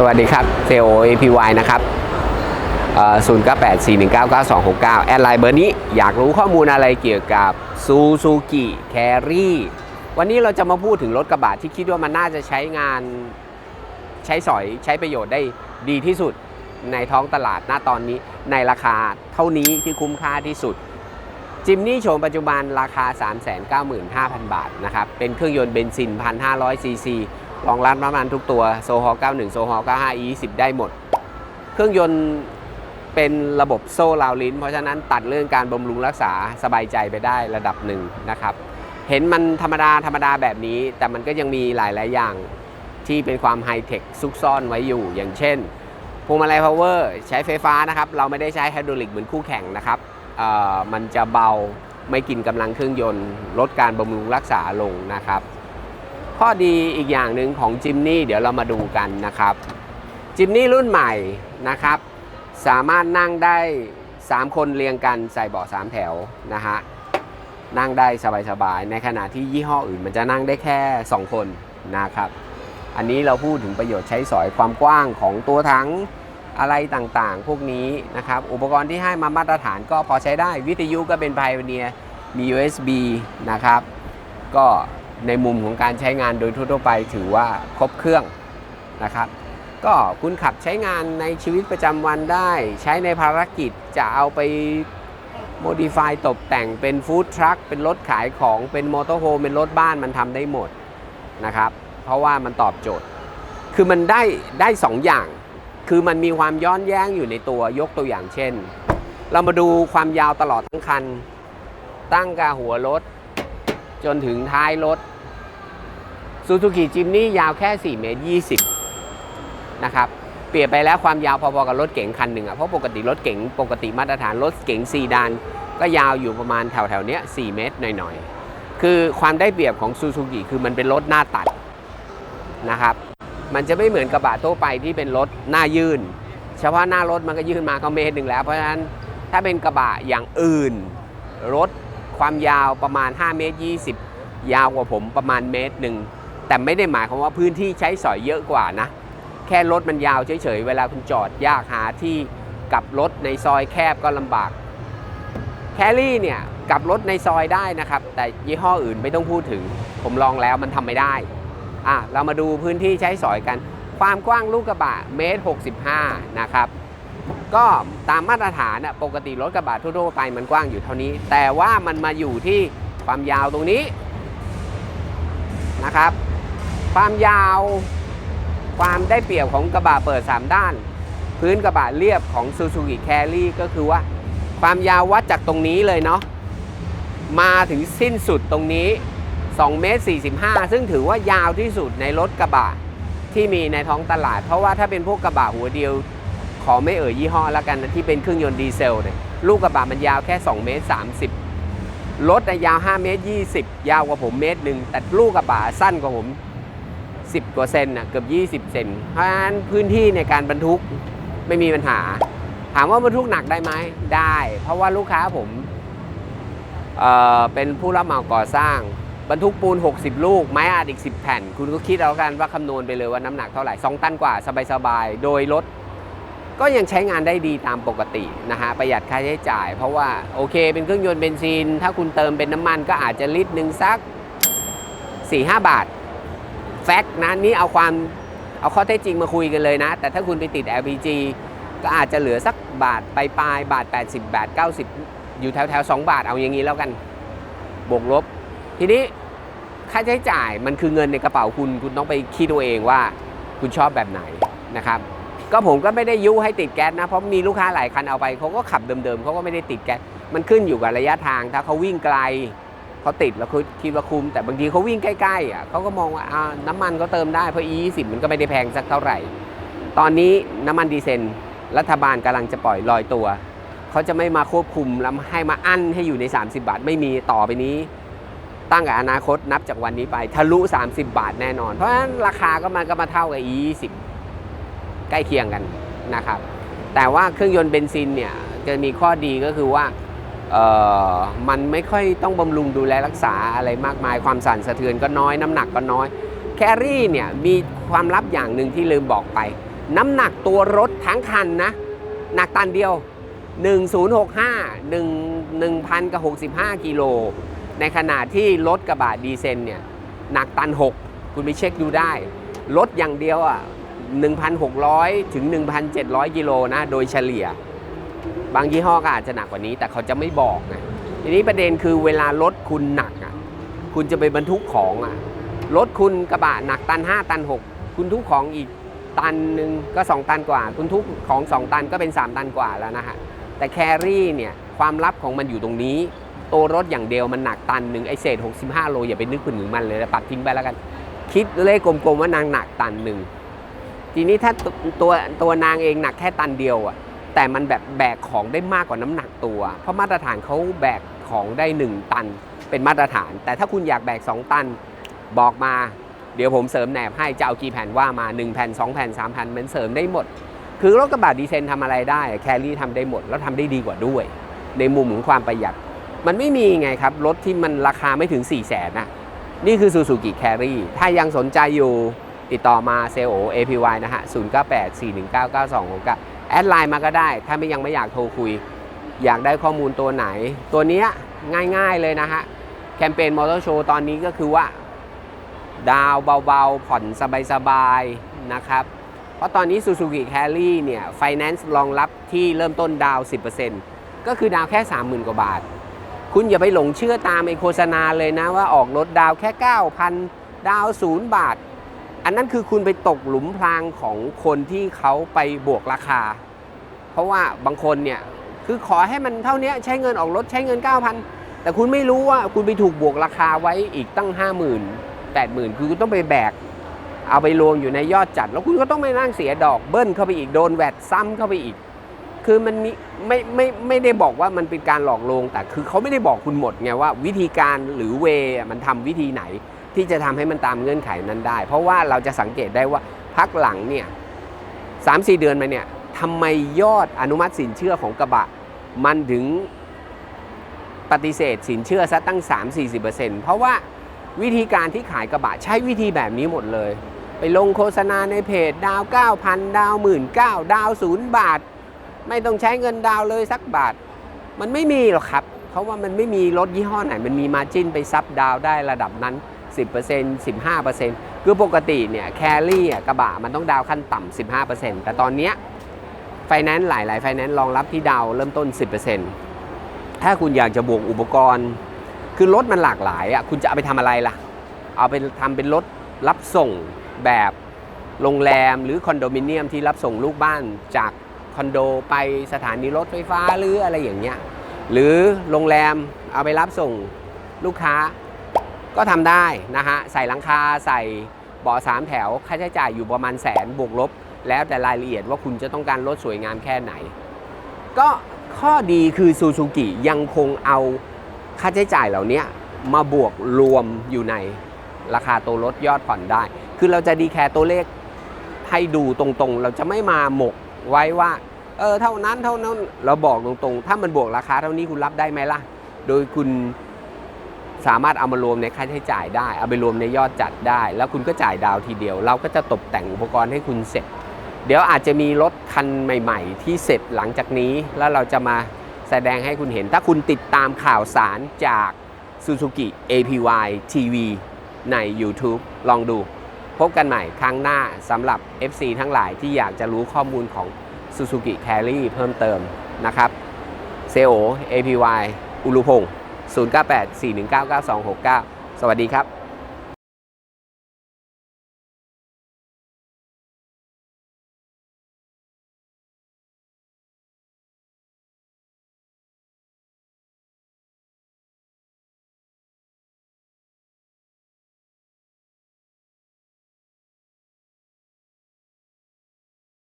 สวัสดีครับ CEO APY นะครับ0 9 8 4 1 9 9 2 6 9แอดไลน์เบอร์นี้อยากรู้ข้อมูลอะไรเกี่ยวกับซูซูกิแครี่วันนี้เราจะมาพูดถึงรถกระบะที่คิดว่ามันน่าจะใช้งานใช้สอยใช้ประโยชน์ได้ดีที่สุดในท้องตลาดณตอนนี้ในราคาเท่านี้ที่คุ้มค่าที่สุด จิมนี่โฉมปัจจุบันราคา 395,000 บาทนะครับเป็นเครื่องยนต์เบนซิน 1,500ซีซี รองรับน้ำมันทุกตัวโซฮอล91 โซฮอล95 E10 ได้หมด เครื่องยนต์เป็นระบบโซ่ราวลิ้น เพราะฉะนั้นตัดเรื่องการบำรุงรักษาสบายใจไปได้ระดับหนึ่งนะครับ เห็นมันธรรมดาธรรมดาแบบนี้ แต่มันก็ยังมีหลาย ๆ อย่างที่เป็นความไฮเทคซุกซ่อนไว้อยู่ อย่างเช่นพวงมาลัยพาวเวอร์ใช้ไฟฟ้านะครับ เราไม่ได้ใช้ไฮดรอลิกเหมือนคู่แข่งนะครับมันจะเบาไม่กินกำลังเครื่องยนต์ ลดการบำรุงรักษาลงนะครับ ข้อดีอีกอย่างหนึ่งของจิมนี่เดี๋ยวเรามาดูกันนะครับจิมนี่รุ่นใหม่นะครับ สามารถนั่งได้ 3 คนเรียงกันใส่เบาะ3แถวนะฮะนั่งได้สบายๆ ในขณะที่ยี่ห้ออื่นมันจะนั่งได้แค่ 2 คนนะครับ อันนี้เราพูดถึงประโยชน์ใช้สอยความกว้างของตัวถังอะไรต่างๆ พวกนี้นะครับ อุปกรณ์ที่ให้มามาตรฐานก็พอใช้ได้วิทยุก็เป็น Pioneer มี USB นะครับ ก็ ในมุมของการใช้งานโดยทั่วๆไปถือว่าครบเครื่องนะครับ ก็คุณขับใช้งานในชีวิตประจำวันได้ ใช้ในภารกิจจะเอาไปโมดิฟายตกแต่งเป็นฟู้ดทรัคเป็นรถขายของเป็นมอเตอร์โฮมเป็นรถบ้านมันทำได้หมดนะครับ เพราะว่ามันตอบโจทย์ คือมันได้ได้สองอย่าง คือมันมีความย้อนแย้งอยู่ในตัวยกตัวอย่างเช่น เรามาดูความยาวตลอดทั้งคัน ตั้งกาหัวรถ จนถึงท้ายรถซูซูกิจิมนี่ยาวแค่ 4 เมตร 20 นะครับ เปรียบไปแล้วความยาวพอๆกับรถเก๋งคันหนึ่งอะเพราะปกติรถเก๋งปกติมาตรฐานรถเก๋งซีดาน ก็ยาวอยู่ประมาณแถวๆเนี้ย 4 เมตรหน่อยๆ คือความได้เปรียบของซูซูกิคือมันเป็นรถหน้าตัดนะครับ มันจะไม่เหมือนกระบะทั่วไปที่เป็นรถหน้ายื่น เฉพาะหน้ารถมันก็ยื่นมาก็เมตรหนึ่งแล้ว เพราะฉะนั้นถ้าเป็นกระบะอย่างอื่น รถ ความยาวประมาณ5เมตร20 ยาวกว่าผมประมาณเมตรหนึ่งแต่ไม่ได้หมายความว่าพื้นที่ใช้สอยเยอะกว่านะ แค่รถมันยาวเฉยๆ เวลาคุณจอดยากหาที่กลับรถในซอยแคบก็ลำบาก แคลรี่เนี่ยกลับรถในซอยได้นะครับ แต่ยี่ห้ออื่นไม่ต้องพูดถึง ผมลองแล้วมันทำไม่ได้อะเรามาดูพื้นที่ใช้สอยกัน ความกว้างลูกกระบะเมตร65นะครับ ก็ตามมาตรฐานน่ะปกติรถกระบะทั่วไปมันกว้างอยู่เท่านี้ แต่ว่ามันมาอยู่ที่ความยาวตรงนี้นะครับ ความยาวความได้เปรียบของกระบะเปิด 3 ด้าน พื้นกระบะเรียบของ Suzuki Carry ก็คือว่า ความยาววัดจากตรงนี้เลยเนาะมาถึงสิ้นสุดตรงนี้2เมตร45 ซึ่งถือว่ายาวที่สุดในรถกระบะที่มีในท้องตลาด เพราะว่าถ้าเป็นพวกกระบะหัวเดียว อไม่เอ่ยยี่ห้อแล้วกันนะที่เป็นเครื่องยนต์ดีเซลเนี่ยลูกกระบะมันยาวแค่ 2 เมตร 30 รถนะยาว 5 เมตร 20 ยาวกว่าผมเมตรหนึ่งแต่ลูกกระบะสั้นกว่าผม 10 กว่าเซนนะเกือบ 20 เซนเพราะฉะนั้นพื้นที่ในการบรรทุกไม่มีปัญหา ถามว่าบรรทุกหนักได้ไหมได้ เพราะว่าลูกค้าผมเเป็นผู้รับเหมาก่อสร้าง บรรทุกปูน 60 ลูก ไม้อัดอีก 10 แผ่น คุณก็คิดเอากันว่าคำนวณไปเลยว่าน้ำหนักเท่าไหร่ 2 ตันกว่าสบายๆ โดยรถ ก็ยังใช้งานได้ดีตามปกตินะฮะประหยัดค่าใช้จ่าย เพราะว่าโอเคเป็นเครื่องยนต์เบนซิน ถ้าคุณเติมเป็นน้ำมันก็อาจจะลิตรหนึ่งสัก 4-5 บาท แฟกต์นะนี่เอาความเอาข้อเท็จจริงมาคุยกันเลยนะ แต่ถ้าคุณไปติด LPG ก็อาจจะเหลือสักบาทปลายๆบาท 80 บาท 90 อยู่แถวๆ2บาทเอาอย่างนี้แล้วกันบวกลบ ทีนี้ค่าใช้จ่ายมันคือเงินในกระเป๋าคุณ คุณต้องไปคิดตัวเองว่าคุณชอบแบบไหนนะครับ ก็ผมก็ไม่ได้ยุให้ติดแก๊สนะ เพราะมีลูกค้าหลายคันเอาไปเขาก็ขับเดิมๆเขาก็ไม่ได้ติดแก๊สมันขึ้นอยู่กับระยะทางถ้าเขาวิ่งไกลเขาติดแล้วเขาคิดว่าคุ้มแต่บางทีเขาวิ่งใกล้ๆอะเขาก็มองว่าน้ำมันก็เติมได้เพราะ E20 มันก็ไม่ได้แพงสักเท่าไหร่ ตอนนี้น้ำมันดีเซลรัฐบาลกำลังจะปล่อยลอยตัวเขาจะไม่มาควบคุมแล้วให้มาอั้นให้อยู่ใน 30 บาท ไม่มีต่อไปนี้ ตั้งกับอนาคตนับจากวันนี้ไปทะลุ 30 บาทแน่นอน เพราะฉะนั้นราคาก็มันก็มาเท่ากับ E20 ใกล้เคียงกันนะครับ แต่ว่าเครื่องยนต์เบนซินเนี่ยจะมีข้อดีก็คือว่ามันไม่ค่อยต้องบำรุงดูแลรักษาอะไรมากมาย ความสั่นสะเทือนก็น้อย น้ำหนักก็น้อย แครี่เนี่ยมีความลับอย่างหนึ่งที่ลืมบอกไป น้ำหนักตัวรถทั้งคันนะหนักตันเดียว 1065 1 1,000กับ65 กิโล ในขณะที่รถกระบะดีเซลเนี่ยหนักตัน 6 คุณไปเช็คดูได้ รถอย่างเดียวอะ 1,600 ถึง 1,700 กิโลนะ โดยเฉลี่ย บางยี่ห้อก็อาจจะหนักกว่านี้ แต่เขาจะไม่บอกไงทีนี้ประเด็นคือเวลารถคุณหนักอะ คุณจะไปบรรทุกของอะ รถคุณกระบะหนักตัน 5 ตัน 6 คุณทุกของอีกตันหนึ่งก็ 2 ตันกว่า คุณทุกของ 2 ตันก็เป็น 3 ตันกว่าแล้วนะฮะ แต่แครี่เนี่ยความลับของมันอยู่ตรงนี้ ตัวรถอย่างเดียวมันหนักตันหนึ่งไอเศษ 65 โลอย่าไปนึกถึงมันเลยนะปัดทิ้งไปแล้วกัน คิดเลขกลมๆว่านางหนักตันหนึ่ง ทีนี้ถ้าตัวตัวตัวนางเองหนักแค่ตันเดียวอะแต่มันแบบแบกของได้มากกว่าน้ำหนักตัว เพราะมาตรฐานเขาแบกของได้ 1 ตันเป็นมาตรฐาน แต่ถ้าคุณอยากแบก 2 ตันบอกมา เดี๋ยวผมเสริมแหนบให้จะเอากี่แผ่นว่ามา 1 แผ่น 2 แผ่น 3 แผ่นมันเสริมได้หมด คือรถกระบะดีเซลทำอะไรได้แครี่ทำได้หมด แล้วทำได้ดีกว่าด้วย ในมุมของความประหยัด มันไม่มีไงครับ รถที่มันราคาไม่ถึง4 0 0แสนน่ะนี่คือ Suzuki Carry ถ้ายังสนใจอยู่ ติดต่อมาเซลโอ APY นะฮะ 098 419 9269 แอดไลน์มาก็ได้ ถ้าไม่ยังไม่อยากโทรคุย อยากได้ข้อมูลตัวไหน ตัวนี้ยง่ายๆเลยนะฮะ แคมเปญมอเตอร์โชว์ตอนนี้ก็คือว่า ดาวเบาๆ ผ่อนสบายๆ นะครับ เพราะตอนนี้ Suzuki Carry เนี่ย Finance รองรับที่เริ่มต้นดาว 10%ก็คือดาวแค่ 30,000 กว่าบาท คุณอย่าไปหลงเชื่อตามไอโฆษณาเลยนะว่าออกรถดาวแค่ 9,000 ดาว 0 บาท อันนั้นคือคุณไปตกหลุมพรางของคนที่เขาไปบวกราคา เพราะว่าบางคนเนี่ยคือขอให้มันเท่านี้ใช้เงินออกรถใช้เงิน 9,000 แต่คุณไม่รู้ว่าคุณไปถูกบวกราคาไว้อีกตั้ง 50,000 80,000 คือคุณต้องไปแบก เอาไปรวมอยู่ในยอดจัด แล้วคุณก็ต้องไปนั่งเสียดอกเบิ้ลเข้าไปอีกโดนแวดซ้ำเข้าไปอีก คือมันมีไม่ไม่ไม่ได้บอกว่ามันเป็นการหลอกลวงแต่คือเขาไม่ได้บอกคุณหมดไงว่าวิธีการหรือเวมันทำวิธีไหน ที่จะทำให้มันตามเงื่อนไขนั้นได้ เพราะว่าเราจะสังเกตได้ว่าพักหลังเนี่ยสามสี่เดือนมาเนี่ยทำไมยอดอนุมัติสินเชื่อของกระบะ มันถึงปฏิเสธสินเชื่อซะตั้ง 3-40%เพราะว่าวิธีการที่ขายกระบะใช้วิธีแบบนี้หมดเลย ไปลงโฆษณาในเพจดาว 9,000 ดาว 19,000 ดาว 0 บาท ไม่ต้องใช้เงินดาวเลยสักบาท มันไม่มีหรอกครับ เพราะว่ามันไม่มีรถยี่ห้อไหน มันมีมาจิ้นไปซับดาวได้ระดับนั้น 10% 15%คือปกติเนี่ยแครี่กระบะมันต้องดาวขั้นต่ำ15%แต่ตอนเนี้ยไฟแนนซ์หลายๆไฟแนนซ์รองรับที่ดาวเริ่มต้น 10%ถ้าคุณอยากจะบวกอุปกรณ์ คือรถมันหลากหลายอะคุณจะเอาไปทำอะไรล่ะ เอาไปทำเป็นรถรับส่งแบบโรงแรมหรือคอนโดมิเนียมที่รับส่งลูกบ้านจากคอนโดไปสถานีรถไฟฟ้าหรืออะไรอย่างเงี้ยหรือโรงแรมเอาไปรับส่งลูกค้า ก็ทำได้นะฮะใส่หลังคาใส่เบาะสามแถวค่าใช้จ่ายอยู่ประมาณแสนบวกลบ แล้วแต่รายละเอียดว่าคุณจะต้องการรถสวยงามแค่ไหน ก็ข้อดีคือซูซูกิยังคงเอาค่าใช้จ่ายเหล่านี้มาบวกรวมอยู่ในราคาตัวรถยอดผ่อนได้ คือเราจะดีแคร์ตัวเลขให้ดูตรงๆ เราจะไม่มาหมกไว้ว่า เออเท่านั้นเท่านั้นเราบอกตรงๆ ถ้ามันบวกราคาเท่านี้คุณรับได้ไหมล่ะ โดยคุณ สามารถเอามารวมในค่าใช้จ่ายได้ เอาไปรวมในยอดจัดได้ แล้วคุณก็จ่ายดาวทีเดียว เราก็จะตกแต่งอุปกรณ์ให้คุณเสร็จ เดี๋ยวอาจจะมีรถคันใหม่ ๆ ที่เสร็จหลังจากนี้ แล้วเราจะมาแสดงให้คุณเห็น ถ้าคุณติดตามข่าวสารจาก Suzuki APY TV ใน YouTube ลองดู พบกันใหม่ครั้งหน้าสำหรับ FC ทั้งหลายที่อยากจะรู้ข้อมูลของ Suzuki Carry เพิ่มเติมนะครับเซโอ APY อุรุพงศ์ 098 419 9269 สวัสดีครับ